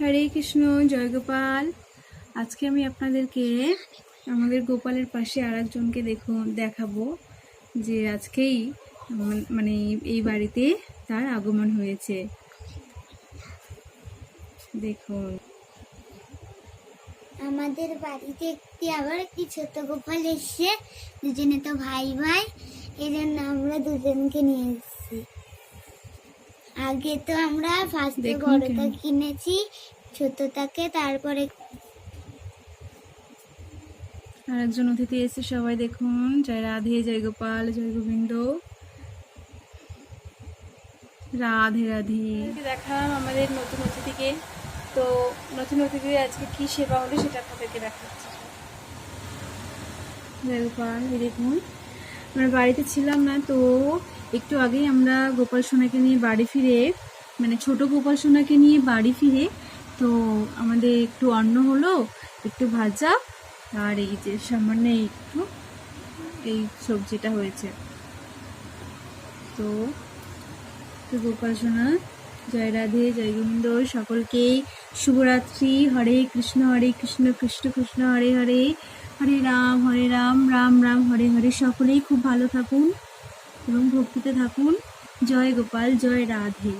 হরে কৃষ্ণ, জয় গোপাল। আজকে আমি আপনাদেরকে আমাদের গোপালের পাশে আর একজনকে দেখুন দেখাবো যে আজকেই মান- এই বাড়িতে তার আগমন হয়েছে। দেখুন। আমাদের বাড়িতে একটি আবার একটি ছোট গোপাল এসছে, দুজনে তো ভাই ভাই এই জন্য আমরা দুজনকে নিয়ে এসেছি। আগে তো আমরা ফার্স্টে বড়টা কিনেছি ছোটটাকে তারপরে আর একজন অতিথি এসে সবাই দেখুন। জয় রাধে জয় গোপাল জয় গোবিন্দ। রাধে রাধে। দেখালাম আমাদের নতুন অতিথিকে। তো নতুন অতিথি আজকে কি সেবা হলো সেটা আপনাদেরকে দেখাচ্ছি। জয় গোপাল দেখুন। আমরা বাড়িতে ছিলাম না তো একটু আগেই আমরা গোপাল সোনাকে নিয়ে বাড়ি ফিরে মানে ছোট গোপাল সোনাকে নিয়ে বাড়ি ফিরে, তো আমাদের একটু অন্ন হলো, একটু ভাজা, আর এই যে সামান্য একটু এই সবজিটা হয়েছে। তো গোপাল সোনা, জয় রাধে, জয় গোবিন্দ, সকলকেই শুভরাত্রি, হরে কৃষ্ণ হরে কৃষ্ণ কৃষ্ণ কৃষ্ণ, হরে হরে হরে রাম হরে রাম রাম রাম, হরে হরে, সকলেই খুব ভালো থাকুন। এবং ভক্তিতে থাকুন। জয় গোপাল জয় রাধে।